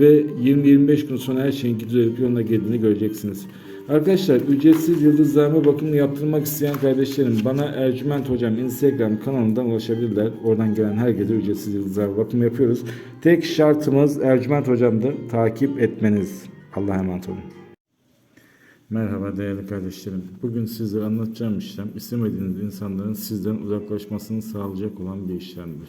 ve 20-25 gün sonra her şeyin düzelip yoluna girdiğini göreceksiniz. Arkadaşlar ücretsiz yıldızlarma bakımını yaptırmak isteyen kardeşlerim bana Ercüment Hocam Instagram kanalından ulaşabilirler. Oradan gelen herkese ücretsiz yıldızlarma bakımı yapıyoruz. Tek şartımız Ercüment Hocam'dır. Takip etmeniz. Allah'a emanet olun. Merhaba değerli kardeşlerim. Bugün sizlere anlatacağım işlem istemediğiniz insanların sizden uzaklaşmasını sağlayacak olan bir işlemdir.